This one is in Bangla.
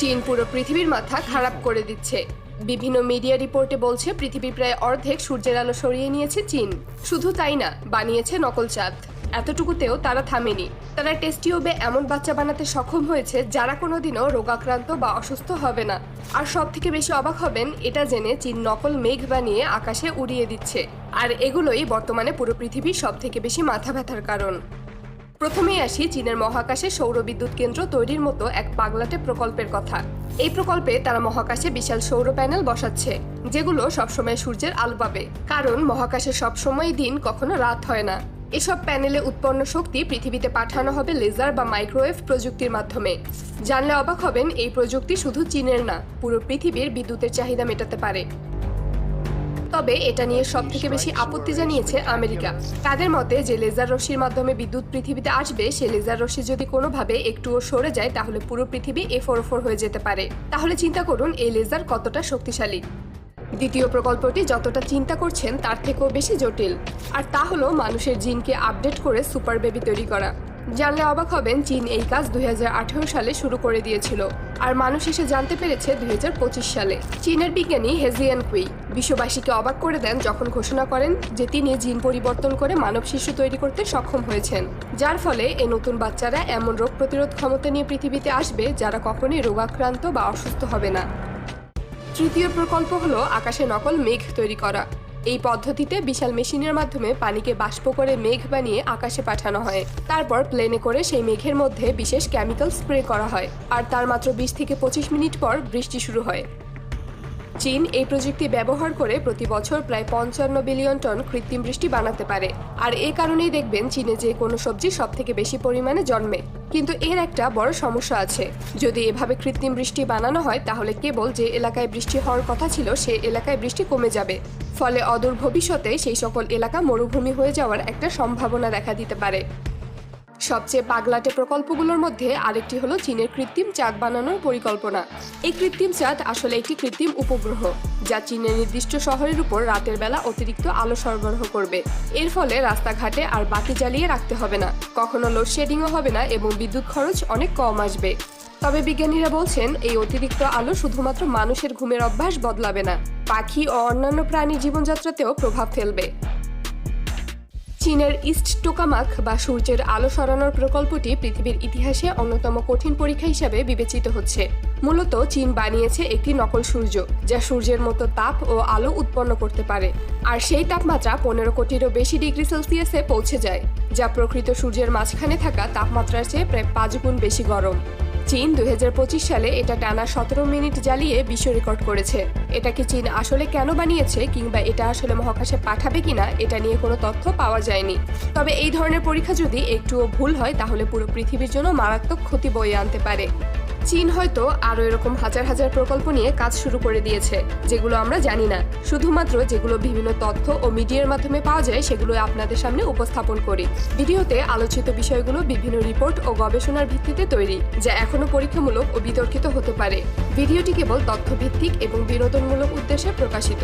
চীন পুরো পৃথিবীর মাথা খারাপ করে দিচ্ছে। বিভিন্ন মিডিয়া রিপোর্টে বলছে পৃথিবীর প্রায় অর্ধেক সূর্যের আলো সরিয়ে নিয়েছে চীন। শুধু তাই না, বানিয়েছে নকল চাঁদ এতটুকুতেও তারা থামেনি। তারা টেস্ট টিউবে এমন বাচ্চা বানাতে সক্ষম হয়েছে, যারা কোনোদিনও রোগাক্রান্ত বা অসুস্থ হবে না। আর সব থেকে বেশি অবাক হবেন, এটা জেনে চীন নকল মেঘ বানিয়ে আকাশে উড়িয়ে দিচ্ছে। আর এগুলোই বর্তমানে পুরো পৃথিবীর সব থেকে বেশি মাথা ব্যথার কারণ। প্রথমেই আসি চীনের মহাকাশে সৌর বিদ্যুৎ কেন্দ্র তৈরির মতো এক পাগলাটে প্রকল্পের কথা। এই প্রকল্পে তারা মহাকাশে বিশাল সৌর প্যানেল বসাচ্ছে, যেগুলো সবসময় সূর্যের আলো পাবে। কারণ মহাকাশে সবসময় দিন কখনো রাত হয় না। এসব প্যানেলে উৎপন্ন শক্তি পৃথিবীতে পাঠানো হবে লেজার বা মাইক্রোওয়েভ প্রযুক্তির মাধ্যমে। জানলে অবাক হবেন, এই প্রযুক্তি শুধু চীনের না, পুরো পৃথিবীর বিদ্যুতের চাহিদা মেটাতে পারে। তবে এটা নিয়ে সব থেকে বেশি আপত্তি জানিয়েছে আমেরিকা। তাদের মতে, যে লেজার রশ্মির মাধ্যমে বিদ্যুৎ পৃথিবীতে আসবে, সে লেজার রশ্মি যদি কোনোভাবে একটুও সরে যায়, তাহলে পুরো পৃথিবী এফোর ফোর হয়ে যেতে পারে। তাহলে চিন্তা করুন, এই লেজার কতটা শক্তিশালী। দ্বিতীয় প্রকল্পটি যতটা চিন্তা করছেন, তার থেকেও বেশি জটিল। আর তা হলো, মানুষের জিনকে আপডেট করে সুপার বেবি তৈরি করা। জানলে অবাক হবেন চীন এই কাজ দুই হাজার আঠেরো সালে শুরু করে দিয়েছিল। আর মানুষ এসে জানতে পেরেছে দুই হাজার পঁচিশ সালে। চীনের বিজ্ঞানী হেজিয়ান কুই বিশ্ববাসীকে অবাক করে দেন যখন ঘোষণা করেন যে তিনি জিন পরিবর্তন করে মানব শিশু তৈরি করতে সক্ষম হয়েছেন। যার ফলে এই নতুন বাচ্চারা এমন রোগ প্রতিরোধ ক্ষমতা নিয়ে পৃথিবীতে আসবে যারা কখনোই রোগাক্রান্ত বা অসুস্থ হবে না। তৃতীয় প্রকল্প হলো আকাশে নকল মেঘ তৈরি করা। এই পদ্ধতিতে বিশাল মেশিনের মাধ্যমে পানিকে বাষ্প করে মেঘ বানিয়ে আকাশে পাঠানো হয়। তারপর প্লেনে করে সেই মেঘের মধ্যে বিশেষ কেমিক্যাল স্প্রে করা হয়। আর তার মাত্র বিশ থেকে পঁচিশ মিনিট পর বৃষ্টি শুরু হয়। চীন এই প্রযুক্তি ব্যবহার করে প্রতি বছর প্রায় পঞ্চান্ন বিলিয়ন টন কৃত্রিম বৃষ্টি বানাতে পারে। আর এ কারণেই দেখবেন চীনে যে কোনো সবজি সব থেকে বেশি পরিমাণে জন্মে। কিন্তু এর একটা বড় সমস্যা আছে। যদি এভাবে কৃত্রিম বৃষ্টি বানানো হয়, তাহলে কেবল যে এলাকায় বৃষ্টি হওয়ার কথা ছিল, সে এলাকায় বৃষ্টি কমে যাবে। ফলে অদূর ভবিষ্যতে সেই সকল এলাকা মরুভূমি হয়ে যাওয়ার একটা সম্ভাবনা দেখা দিতে পারে। সবচেয়ে পাগলাটে প্রকল্পগুলোর মধ্যে আরেকটি হলো চীনের কৃত্রিম চাঁদ বানানোর পরিকল্পনা। এই কৃত্রিম চাঁদ আসলে একটি কৃত্রিম উপগ্রহ, যা চীনের নির্দিষ্ট শহরের উপর রাতের বেলা অতিরিক্ত আলো সরবরাহ করবে। এর ফলে রাস্তাঘাটে আর বাতি জ্বালিয়ে রাখতে হবে না। কখনো লোডশেডিংও হবে না এবং বিদ্যুৎ খরচ অনেক কম আসবে। তবে বিজ্ঞানীরা বলছেন, এই অতিরিক্ত আলো শুধুমাত্র মানুষের ঘুমের অভ্যাস বদলাবে না, পাখি ও অন্যান্য প্রাণীর জীবনযাত্রাতেও প্রভাব ফেলবে। চীনের ইস্ট টোকামাক বা সূর্যের আলো সরানোর প্রকল্পটি পৃথিবীর ইতিহাসে অন্যতম কঠিন পরীক্ষা হিসাবে বিবেচিত হচ্ছে। মূলত চীন বানিয়েছে একটি নকল সূর্য, যা সূর্যের মতো তাপ ও আলো উৎপন্ন করতে পারে, আর সেই তাপমাত্রা পনেরো কোটিরও বেশি ডিগ্রি সেলসিয়াসে পৌঁছে যায়, যা প্রকৃত সূর্যের মাঝখানে থাকা তাপমাত্রার চেয়ে প্রায় পাঁচ গুণ বেশি গরম। চীন দুই হাজার পঁচিশ সালে এটা টানা সতেরো মিনিট জ্বালিয়ে বিশ্ব রেকর্ড করেছে। এটা কি চীন আসলে কেন বানিয়েছে কিংবা এটা আসলে মহাকাশে পাঠাবে কিনা, এটা নিয়ে কোনো তথ্য পাওয়া যায়নি। তবে এই ধরনের পরীক্ষা যদি একটুও ভুল হয়, তাহলে পুরো পৃথিবীর জন্য মারাত্মক ক্ষতি বয়ে আনতে পারে। চীন হয়তো আরও এরকম হাজার হাজার প্রকল্প নিয়ে কাজ শুরু করে দিয়েছে, যেগুলো আমরা জানি না। শুধুমাত্র যেগুলো বিভিন্ন তথ্য ও মিডিয়ার মাধ্যমে পাওয়া যায় সেগুলো আপনাদের সামনে উপস্থাপন করি। ভিডিওতে আলোচিত বিষয়গুলো বিভিন্ন রিপোর্ট ও গবেষণার ভিত্তিতে তৈরি, যা এখনও পরীক্ষামূলক ও বিতর্কিত হতে পারে। ভিডিওটি কেবল তথ্যভিত্তিক এবং বিনোদনমূলক উদ্দেশ্যে প্রকাশিত।